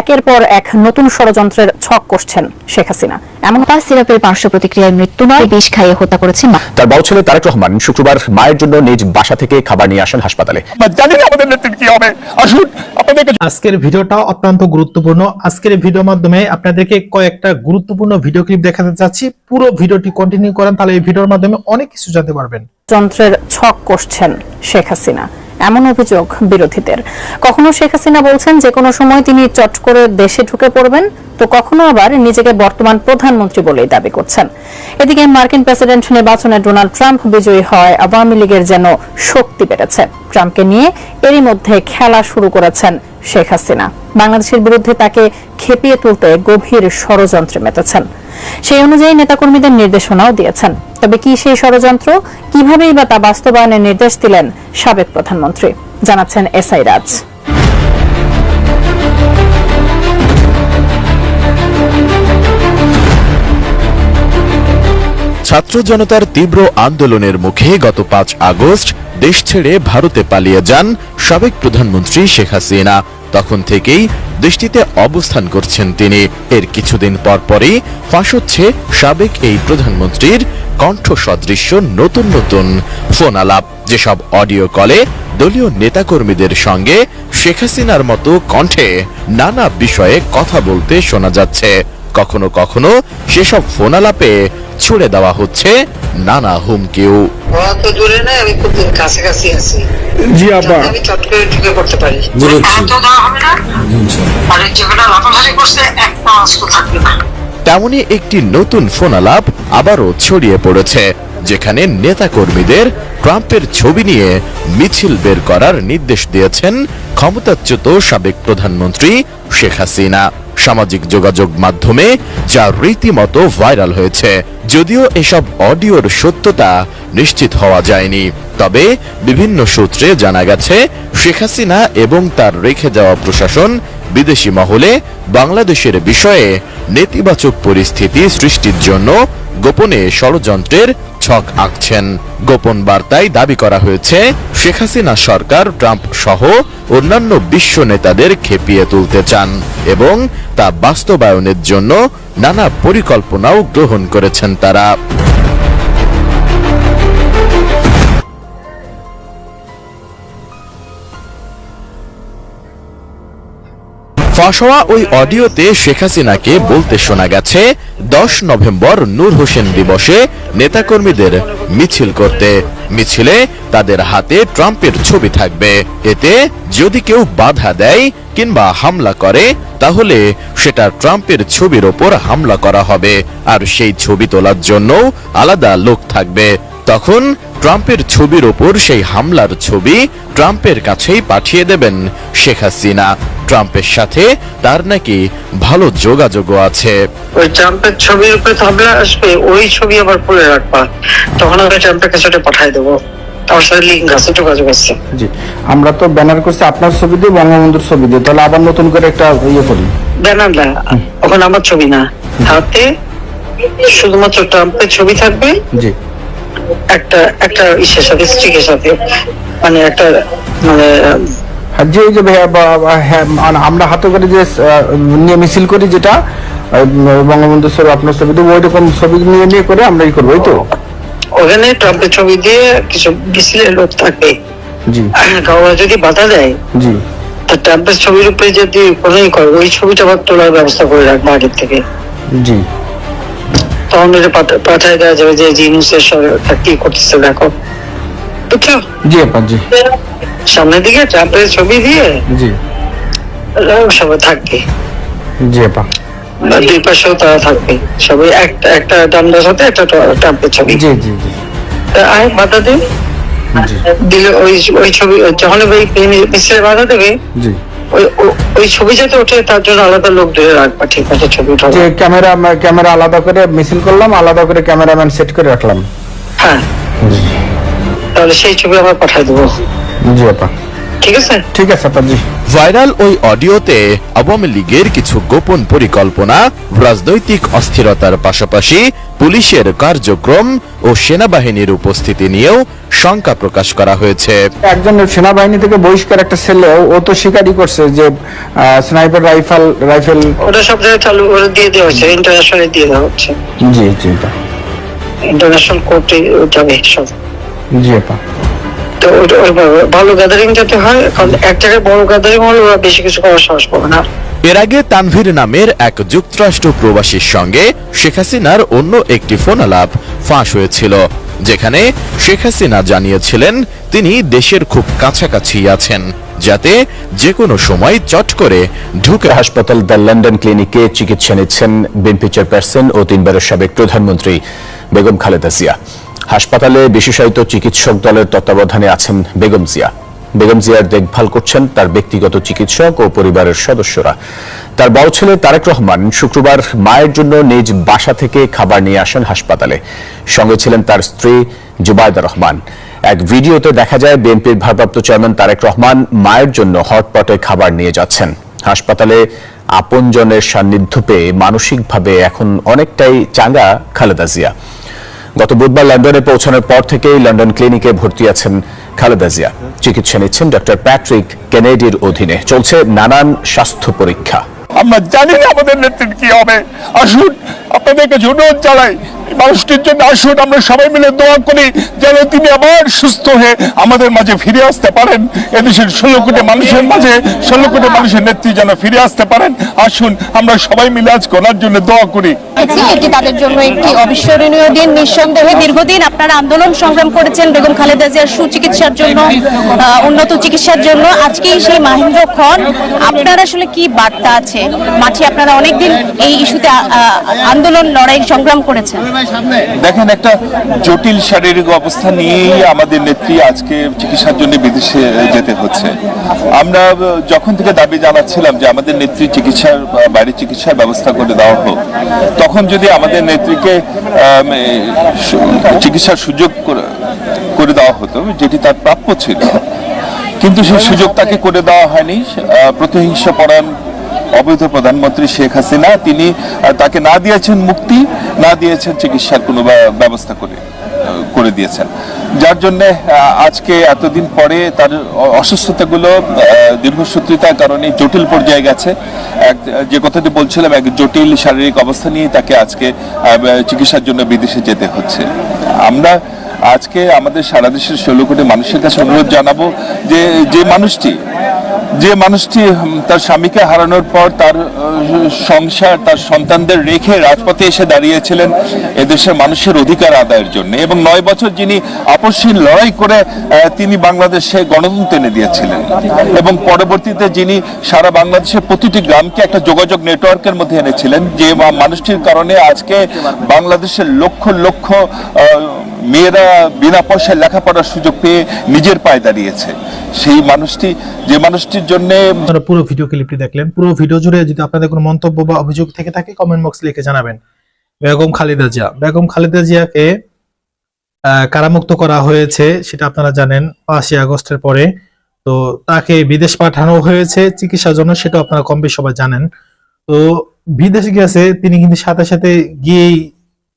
একের পর এক নতুন ষড়যন্ত্রের ছক কষছেন শেখ হাসিনা। এমন পা সিরাপের পার্শ্ব প্রতিক্রিয়ায় মৃত্যু নয় বিষ খাইয়ে হত্যা করেছে মা। তার বড় ছেলে তারেক রহমান। শুক্রবার মায়ের জন্য নিজ বাসা থেকে খাবার নিয়ে আসেন হাসপাতালে। জানি না আমাদের নেতৃত্ব কি হবে। আসুন আপনাদেরকে আজকের ভিডিওটা অত্যন্ত গুরুত্বপূর্ণ। আজকের এই ভিডিওর মাধ্যমে আপনাদেরকে কয়েকটা গুরুত্বপূর্ণ ভিডিও ক্লিপ দেখাতে চাচ্ছি। পুরো ভিডিওটি কন্টিনিউ করেন তাহলে এই ভিডিওর মাধ্যমে অনেক কিছু জানতে পারবেন। যন্ত্রের ছক কষছেন শেখ হাসিনা। এমন অভিযোগ বিরোধীদের। কখনো শেখ হাসিনা বলছেন যে কোনো সময় তিনি চট করে দেশে ঢুকে পড়বেন, তো কখনো আবার নিজেকে বর্তমান প্রধানমন্ত্রী বলেই দাবি করছেন। এদিকে মার্কিন প্রেসিডেন্ট নির্বাচনে ডোনাল্ড ট্রাম্প বিজয়ী হয় আওয়ামী লীগের যেন শক্তি বেড়েছে। ট্রাম্পকে নিয়ে এরই মধ্যে খেলা শুরু করেছেন শেখ হাসিনা। বাংলাদেশের বিরুদ্ধে তাকে খেপিয়ে তুলতে গভীর ষড়যন্ত্রে মেতেছেন। সেই অনুযায়ী নেতাকর্মীদের নির্দেশনাও দিয়েছেন। তবে কি সেই ষড়যন্ত্র? কিভাবেই বা তা বাস্তবায়নের নির্দেশ দিলেন সাবেক প্রধানমন্ত্রী? জানাচ্ছেন এসআই রাজ। ছাত্র জনতার তীব্র আন্দোলনের মুখে গত পাঁচ আগস্ট দেশ ছেড়ে ভারতে পালিয়ে যান সাবেক প্রধানমন্ত্রী শেখ হাসিনা। তখন থেকেই দেশটিতে অবস্থান করছেন তিনি। এর কিছুদিন পর পরই ফাঁস হচ্ছে সাবেক এই প্রধানমন্ত্রীর কণ্ঠ সদৃশ্য নতুন নতুন ফোন আলাপ যেসব অডিও কলে দলীয় নেতাকর্মীদের সঙ্গে শেখ হাসিনার মতো কণ্ঠে নানা বিষয়ে কথা বলতে শোনা যাচ্ছে। কখনো কখনো সেসব ফোনালাপে ছুড়ে দেওয়া হচ্ছে নানা হুমকিও। তো দূরে নেই আমি খুব কাছাকাছি আছি। জি আব্বা। আমি চট করে ঢুকে পড়তে পারি। এত দেওয়া হবে না। আর যেগুলো লাফালাফি করছে একটা অস্ত্র থাকবে না। তেমনি একটি নতুন ফোনালাপ আবারও ছড়িয়ে পড়েছে যেখানে নেতাকর্মীদের ট্রাম্পের ছবি নিয়ে মিছিল বের করার নির্দেশ দিয়েছেন ক্ষমতাচ্যুত সাবেক প্রধানমন্ত্রী শেখ হাসিনা। সামাজিক যোগাযোগ মাধ্যমে, যা রীতিমতো ভাইরাল হয়েছে। যদিও এসব অডিওর সত্যতা নিশ্চিত হওয়া যায়নি। তবে বিভিন্ন সূত্রে জানা গেছে, শেখ হাসিনা এবং তার রেখে যাওয়া প্রশাসন বিদেশি মহলে বাংলাদেশের বিষয়ে নেতিবাচক পরিস্থিতি সৃষ্টির জন্য গোপনে ষড়যন্ত্রের ছক আঁকছেন। গোপন বার্তায় দাবি করা হয়েছে, শেখ হাসিনা সরকার, ট্রাম্প সহ অন্যান্য বিশ্ব নেতাদের খেপিয়ে তুলতে চান এবং তা বাস্তবায়নের জন্য নানা পরিকল্পনাও গ্রহণ করেছেন তারা। ফাঁস হওয়া ওই অডিওতে শেখ হাসিনাকে বলতে শোনা গেছে, দশ নভেম্বর নূর হোসেন দিবসে নেতাকর্মীদের মিছিল করতে। মিছিলে তাদের হাতে ট্রাম্পের ছবি থাকবে। এতে যদি কেউ বাধা দেয় কিংবা হামলা করে, তাহলে সেটা ট্রাম্পের ছবির ওপর হামলা করা হবে। আর সেই ছবি তোলার জন্য আলাদা লোক থাকবে। তখন ট্রাম্পের ছবির ওপর সেই হামলার ছবি ট্রাম্পের কাছেই পাঠিয়ে দেবেন শেখ হাসিনা। ট্রাম্পের সাথে তার নাকি ভালো যোগাযোগও আছে। ওই ট্রাম্পের ছবির উপরে থামলে আসবে ওই ছবি আবার খুলে রাখবা। তখন আমি ট্রাম্পের কাছে ওটা পাঠাই দেবো। আমার যোগাযোগ আমরা তো ব্যানার করছি আপনার ছবি দিয়ে বঙ্গবন্ধুর ছবি দিয়ে। তাহলে আবার নতুন করে একটা ইয়ে করি। ব্যানার না ওখানে আমার ছবি না। হাতে শুধুমাত্র ট্রাম্পের ছবি থাকবে। জি। একটা একটা ইসের সাথে স্টিকের সাথে মানে একটা মানে আর যে যে ভাইয়া হ্যাঁ, মানে আমরা হাতে করে যে নিয়ে মিছিল করি যেটা আহ, বঙ্গবন্ধুর ছবি আপনার ছবি দিয়ে ওই রকম ছবি নিয়ে নিয়ে করে আমরা ই করব এই তো? ওখানে ট্রাম্পের ছবি দিয়ে কিছু মিছিলের লোক থাকবে। জি। কাউরা যদি বাধা দেয় জি। তা ট্রাম্পের ছবির উপরে যদি কোনো ই করে ওই ছবিটা আবার তোলার ব্যবস্থা করে রাখব আগের থেকে। জি। তখন ওটা পাঠায় দেওয়া যাবে যে জিনিসের সরকার কি করতেছে দেখো। বুঝছ? জি আপা জি। সামনের দিকে ট্রাম্পের ছবি দিয়ে জি। সবাই থাকবে। জি আপা। দুই পাশেও তারা থাকবে। সবাই একটা একটা ডান্ডার সাথে একটা ট্রাম্পের ছবি। জি জি জি। আয় বাধা দিন। দিলে ওই ওই ছবি যখন ওই মিছিলে বাধা দেবে জি। ওই ছবি যাতে ওঠে তার জন্য আলাদা লোক ধরে রাখবা ঠিক আছে ছবি উঠাবো যে ক্যামেরা ক্যামেরা আলাদা করে মিছিল করলাম আলাদা করে ক্যামেরাম্যান সেট করে রাখলাম। হ্যাঁ। তাহলে সেই ছবি আবার পাঠাই দেবো। জি আপা। ঠিক আছে? ঠিক আছে আপা জি। ভাইরাল ওই অডিওতে আওয়ামী লীগের কিছু গোপন পরিকল্পনা রাজনৈতিক অস্থিরতার পাশাপাশি পুলিশের কার্যক্রম ও সেনাবাহিনীর উপস্থিতি নিয়েও শঙ্কা প্রকাশ করা হয়েছে। একজন সেনাবাহিনী থেকে বহিষ্কার একটা ছেলে ও তো স্বীকারই করছে যে স্নাইপার রাইফেল রাইফেল ওটা সব জায়গায় চালু করে দিয়ে দেওয়া হচ্ছে ইন্টারন্যাশনালি দিয়ে দেওয়া হচ্ছে। জি জি। ইন্টারন্যাশনাল কোর্টে যাবে সব। জি আপা তো ওটা- ভালো গ্যাদারিং যাতে হয় কারণ এক জায়গায় বড় গ্যাদারিং হলে ওরা বেশি কিছু করার সাহস পাবে না। এর আগে তানভীর নামের এক যুক্তরাষ্ট্র প্রবাসীর সঙ্গে শেখ হাসিনার অন্য একটি ফোনালাপ ফাঁস হয়েছিল। যেখানে শেখ হাসিনা জানিয়েছিলেন তিনি দেশের খুব কাছাকাছি আছেন, যাতে যে কোনো সময় চট করে ঢুকে হাসপাতাল দ্য লন্ডন ক্লিনিকে চিকিৎসা নিচ্ছেন বিএনপি চেয়ারপারসন ও তিনবারের সাবেক প্রধানমন্ত্রী বেগম খালেদা জিয়া। হাসপাতালে বিশেষায়িত চিকিৎসক দলের তত্ত্বাবধানে আছেন বেগম জিয়া। বেগম জিয়ার দেখভাল করছেন তার ব্যক্তিগত চিকিৎসক ও পরিবারের সদস্যরা। তার বড় ছেলে তারেক রহমান শুক্রবার মায়ের জন্য নিজ বাসা থেকে খাবার নিয়ে আসেন হাসপাতালে। সঙ্গে ছিলেন তার স্ত্রী জুবাইদা রহমান। এক ভিডিওতে দেখা যায়, বিএনপির ভারপ্রাপ্ত চেয়ারম্যান তারেক রহমান মায়ের জন্য হটপটে খাবার নিয়ে যাচ্ছেন। হাসপাতালে আপনজনের সান্নিধ্য পেয়ে মানসিকভাবে এখন অনেকটাই চাঙ্গা খালেদা জিয়া। গত বুধবার লন্ডনে পৌঁছানোর পর থেকেই লন্ডন ক্লিনিকে ভর্তি আছেন খালেদা জিয়া। চিকিৎসা নিচ্ছেন ডক্টর প্যাট্রিক কেনেডির অধীনে। চলছে নানান স্বাস্থ্য পরীক্ষা। আমরা জানি না আমাদের নেত্রীর কি হবে। আসুন আপনাদের কাছে অনুরোধ জানাই মানুষটির জন্য আসুন, আমরা সবাই মিলে দোয়া করি যেন তিনি আবার সুস্থ হয়ে আমাদের মাঝে ফিরে আসতে পারেন। এদেশের ষোলো কোটি মানুষের মাঝে, ষোলো কোটি মানুষের নেত্রী যেন ফিরে আসতে পারেন। আসুন, আমরা সবাই মিলে আজ ওনার জন্য দোয়া করি। এটি এটি তাদের জন্য একটি অবিস্মরণীয় দিন। নিঃসন্দেহে দীর্ঘদিন আপনারা আন্দোলন সংগ্রাম করেছেন বেগম খালেদা জিয়ার সুচিকিৎসার জন্য উন্নত চিকিৎসার জন্য। আজকেই সেই মাহেন্দ্র খন আপনার আসলে কি বার্তা আছে? মাঠে আপনারা অনেকদিন এই ইস্যুতে আন্দোলন লড়াই সংগ্রাম করেছেন। দেখেন একটা জটিল শারীরিক অবস্থা নিয়েই আমাদের নেত্রী আজকে চিকিৎসার জন্য বিদেশে যেতে হচ্ছে। আমরা যখন থেকে দাবি জানাচ্ছিলাম যে আমাদের নেত্রী চিকিৎসার বাইরে চিকিৎসার ব্যবস্থা করে দেওয়া হোক তখন যদি আমাদের নেত্রীকে চিকিৎসার সুযোগ করে- দেওয়া হতো, যেটি তার প্রাপ্য ছিল। কিন্তু সেই সুযোগ তাকে করে দেওয়া হয়নি। প্রতিহিংসা পরায়ণ অবৈধ প্রধানমন্ত্রী শেখ হাসিনা, তিনি তাকে না দিয়েছেন মুক্তি, না দিয়েছেন চিকিৎসার কোনো ব্যা- ব্যবস্থা করে করে দিয়েছেন। যার জন্য আজকে এতদিন পরে তার অসুস্থতাগুলো দীর্ঘসূত্রিতার কারণে জটিল পর্যায়ে গেছে। এক, যে কথাটি বলছিলাম, এক জটিল শারীরিক অবস্থা নিয়ে তাকে আজকে চিকিৎসার জন্য বিদেশে যেতে হচ্ছে। আমরা আজকে আমাদের সারা দেশের ষোলো কোটি মানুষের কাছে অনুরোধ জানাব যে যে মানুষটি যে মানুষটি তার স্বামীকে হারানোর পর তার সংসার, তার সন্তানদের রেখে রাজপথে এসে দাঁড়িয়েছিলেন এদেশের মানুষের অধিকার আদায়ের জন্য এবং নয় বছর যিনি আপসহীন লড়াই করে তিনি বাংলাদেশে গণতন্ত্র এনে দিয়েছিলেন এবং পরবর্তীতে যিনি সারা বাংলাদেশের প্রতিটি গ্রামকে একটা যোগাযোগ নেটওয়ার্কের মধ্যে এনেছিলেন যে মানুষটির কারণে আজকে বাংলাদেশের লক্ষ লক্ষ মেয়েরা বিনা পয়সায় লেখাপড়ার সুযোগ পেয়ে নিজের পায়ে দাঁড়িয়েছে। সেই মানুষটি, যে মানুষটির জন্য পুরো ভিডিও ক্লিপটি দেখলেন। পুরো ভিডিও জুড়ে যদি আপনাদের কোনো মন্তব্য বা অভিযোগ থেকে থাকে কমেন্ট বক্স লিখে জানাবেন। বেগম খালেদা জিয়া। বেগম খালেদা জিয়াকে কারামুক্ত করা হয়েছে, সেটা আপনারা জানেন, পাঁচই আগস্টের পরে। তো তাকে বিদেশ পাঠানো হয়েছে, চিকিৎসার জন্য সেটা আপনারা কম বেশি সবাই জানেন। তো বিদেশে গেছে, তিনি কিন্তু সাথে সাথে গিয়েই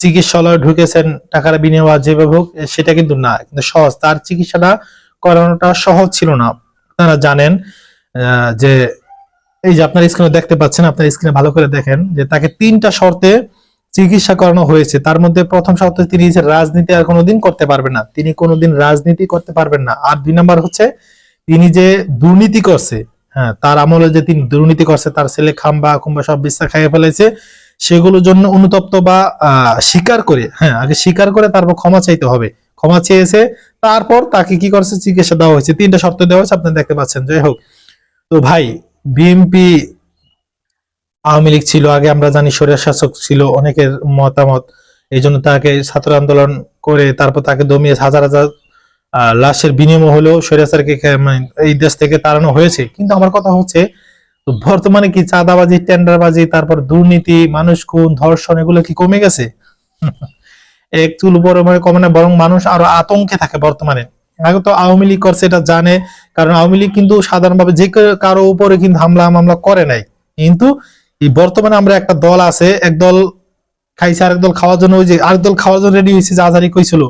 চিকিৎসালয়ে ঢুকেছেন, টাকার বিনিময় যেভাবে হোক সেটা কিন্তু না, কিন্তু সহজ। তার চিকিৎসাটা করানোটা সহজ ছিল না। আপনারা জানেন যে এই যে আপনার স্ক্রিনে দেখতে পাচ্ছেন, আপনার স্ক্রিনে ভালো করে দেখেন, যে তাকে তিনটা শর্তে চিকিৎসা করানো হয়েছে। তার মধ্যে প্রথম শর্ত তিনি রাজনীতি আর কোনোদিন করতে পারবেন না। তিনি কোনোদিন রাজনীতি করতে পারবেন না। আর দুই নাম্বার হচ্ছে, তিনি যে দুর্নীতি করছে হ্যাঁ তার আমলে যে তিনি দুর্নীতি করছে, তার ছেলে খাম্বা, খুম্বা সব বিশ্বাস খাইয়ে ফেলেছে সেগুলোর জন্য অনুতপ্ত বা স্বীকার করে হ্যাঁ আগে স্বীকার করে তারপর ক্ষমা চাইতে হবে। ক্ষমা চেয়েছে, তারপর তাকে কি করছে? চিকিৎসা দেওয়া হয়েছে। তিনটা শর্ত দেওয়া হয়েছে, আপনি দেখতে পাচ্ছেন। যাই হোক, তো ভাই, বিএনপি আওয়ামী লীগ ছিল আগে, আমরা জানি স্বৈর শাসক ছিল, অনেকের মতামত। এই জন্য তাকে ছাত্র আন্দোলন করে তারপর তাকে দমিয়ে হাজার হাজার লাশের বিনিময় হলেও স্বৈরাচারকে খে- মানে এই দেশ থেকে তাড়ানো হয়েছে। কিন্তু আমার কথা হচ্ছে তো বর্তমানে কি চাঁদাবাজি, টেন্ডারবাজি, তারপর দুর্নীতি, মানুষ খুন, ধর্ষণ, এগুলো কি কমে গেছে? এক চুল মানে কমে না, বরং মানুষ আরও আতঙ্কে থাকে বর্তমানে। আগে তো আওয়ামী লীগ করছে, এটা জানে, কারণ আওয়ামী লীগ কিন্তু সাধারণভাবে যে কারও উপরে কিন্তু হামলা মামলা করে নাই। কিন্তু বর্তমানে আমরা একটা দল আছে, এক দল খাইছে, আরেক দল খাওয়ার জন্য ওই যে, আরেক দল খাওয়ার জন্য রেডি হয়েছে, যে আজারি কইছিল।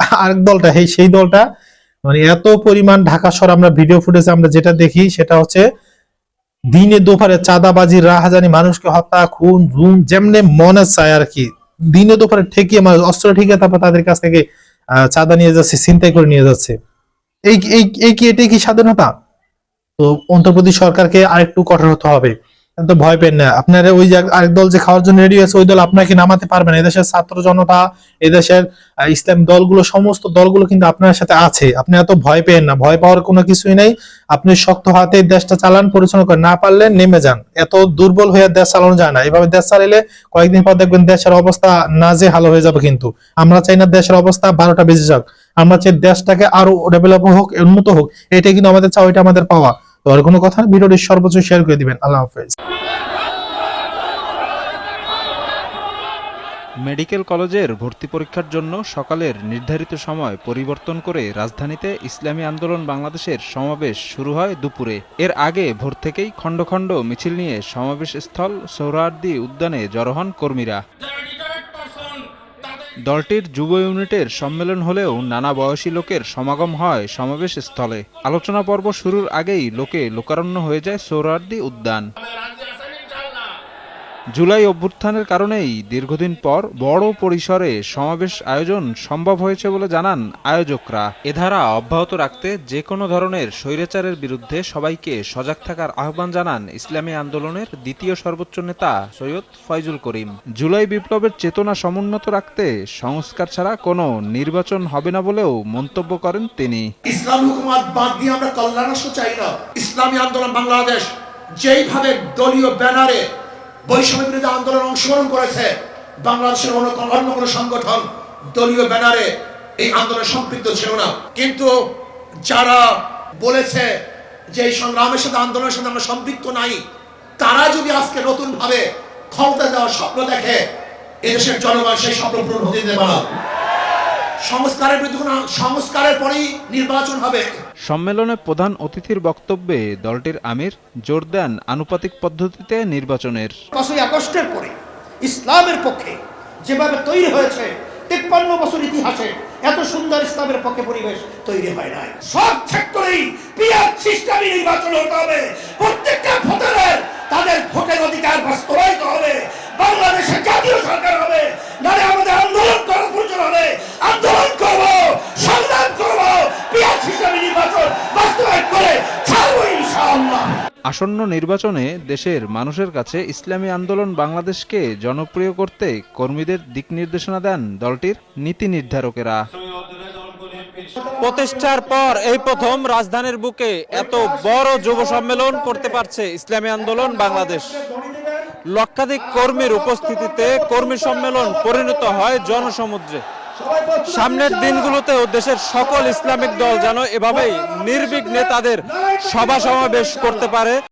আরেক দলটা, সেই সেই দলটা মানে এত পরিমাণ ঢাকা শহর আমরা ভিডিও ফুটেজে আমরা যেটা দেখি, সেটা হচ্ছে দিনে দুপুরে চাঁদাবাজি, রাহাজানি, মানুষকে হত্যা, খুন জুম যেমনে মনে চায় আর কি। দিনে দুপুরে ঠেকিয়ে মানুষ, অস্ত্র ঠেকিয়ে তারপর তাদের কাছ থেকে চাঁদা নিয়ে যাচ্ছে চিন্তাই করে নিয়ে যাচ্ছে। এই এই কি, এটাই কি স্বাধীনতা? তো অন্তর্বর্তী সরকারকে আরেকটু কঠোর হতে হবে। তো ভয় পেন না। আপনার ওই যে আরেক দল যে খাওয়ার জন্য রেডি আছে ওই দল আপনাকে নামাতে পারবে না। এদেশের ছাত্র জনতা, এদেশের ইসলাম দলগুলো, সমস্ত দলগুলো কিন্তু আপনার সাথে আছে। আপনি এত ভয় পেন না। ভয় পাওয়ার কোনো কিছুই নেই। আপনি শক্ত হাতে দেশটা চালান, পরিচালনা করেন। না পারলে নেমে যান। এত দুর্বল হয়ে দেশ চালানো যায় না। এভাবে দেশ চালাইলে কয়েকদিন পর দেখবেন দেশের অবস্থা নাজে হালো হয়ে যাবে কিন্তু। আমরা চাই না দেশের অবস্থা বারোটা বেজে যাক। আমরা চাই দেশটাকে আরও ডেভেলপ হোক, উন্নত হোক। এটাই কিন্তু আমাদের চাওয়া, এটা আমাদের পাওয়া। তো আর কোনো কথা ভিডিওটি সর্বোচ্চ শেয়ার করে দিবেন। আল্লাহ হাফেজ। মেডিকেল কলেজের ভর্তি পরীক্ষার জন্য সকালের নির্ধারিত সময় পরিবর্তন করে রাজধানীতে ইসলামী আন্দোলন বাংলাদেশের সমাবেশ শুরু হয় দুপুরে। এর আগে ভোর থেকেই খণ্ড খণ্ড মিছিল নিয়ে সমাবেশ স্থল সৌরার্দি উদ্যানে জড়ো হন কর্মীরা। দলটির যুব ইউনিটের সম্মেলন হলেও নানা বয়সী লোকের সমাগম হয় সমাবেশ স্থলে আলোচনা পর্ব শুরুর আগেই লোকে লোকারণ্য হয়ে যায় সৌরার্দি উদ্যান। জুলাই অভ্যুত্থানের কারণেই দীর্ঘদিন পর বড় পরিসরে সমাবেশ আয়োজন সম্ভব হয়েছে বলে জানান আয়োজকরা। এ ধারা অব্যাহত রাখতে যে কোনো ধরনের স্বৈরাচারের বিরুদ্ধে সবাইকে সজাগ থাকার আহ্বান জানান ইসলামী আন্দোলনের দ্বিতীয় সর্বোচ্চ নেতা সৈয়দ ফয়জুল করিম। জুলাই বিপ্লবের চেতনা সমুন্নত রাখতে সংস্কার ছাড়া কোনো নির্বাচন হবে না বলেও মন্তব্য করেন তিনি। ইসলাম হুকুমাত বাদ দিয়ে আমরা কল্যাণ চাই না। ইসলামী আন্দোলন বাংলাদেশ যেইভাবে দলীয় ব্যানারে বৈষম্য বিরোধী আন্দোলন অংশগ্রহণ করেছে বাংলাদেশের অন্য কোনো- সংগঠন, দলীয় ব্যানারে এই আন্দোলনে সম্পৃক্ত ছিল না। কিন্তু যারা বলেছে যে এই সংগ্রামের সাথে আন্দোলনের সাথে আমরা সম্পৃক্ত নাই, তারা যদি আজকে নতুন ভাবে ক্ষমতা দেওয়ার স্বপ্ন দেখে, এদেশের জনগণ সেই স্বপ্ন পূরণ হতে দেবে না। সংস্কারের বিরুদ্ধে সংস্কারের পরেই নির্বাচন হবে। সম্মেলনে প্রধান অতিথির বক্তব্যে দলটির আমির জোর দেন আনুপাতিক পদ্ধতিতে নির্বাচনের। পাঁচই আগস্টের পরে ইসলামের পক্ষে যেভাবে তৈরি হয়েছে, তিপ্পান্ন বছর ইতিহাসে এত সুন্দর ইসলামের পক্ষে পরিবেশ তৈরি হয় নাই। সব সেক্টরেই পিয়ার সিস্টেমে নির্বাচন হতে হবে। প্রত্যেকটা ভোটারের তাদের ভোটের অধিকার বাস্তবায়িত হবে। বাংলাদেশে জাতীয় সরকার হবে। নাহলে আমাদের আন্দোলন করার প্রয়োজন হবে। আন্দোলন করব সংগ্রাম করব পিয়ার সিস্টেমে নির্বাচন বাস্তবায়ন করে ছাড়বো ইনশাআল্লাহ। আসন্ন নির্বাচনে দেশের মানুষের কাছে ইসলামী আন্দোলন বাংলাদেশকে জনপ্রিয় করতে কর্মীদের দিক নির্দেশনা দেন দলটির নীতি নির্ধারকেরা। প্রতিষ্ঠার পর এই প্রথম রাজধানীর বুকে এত বড় যুব সম্মেলন করতে পারছে ইসলামী আন্দোলন বাংলাদেশ। লক্ষাধিক কর্মীর উপস্থিতিতে কর্মী সম্মেলন পরিণত হয় জনসমুদ্রে। সামনের দিনগুলোতেও দেশের সকল ইসলামিক দল যেন এভাবেই নির্বিঘ্নে তাদের সভা সমাবেশ করতে পারে।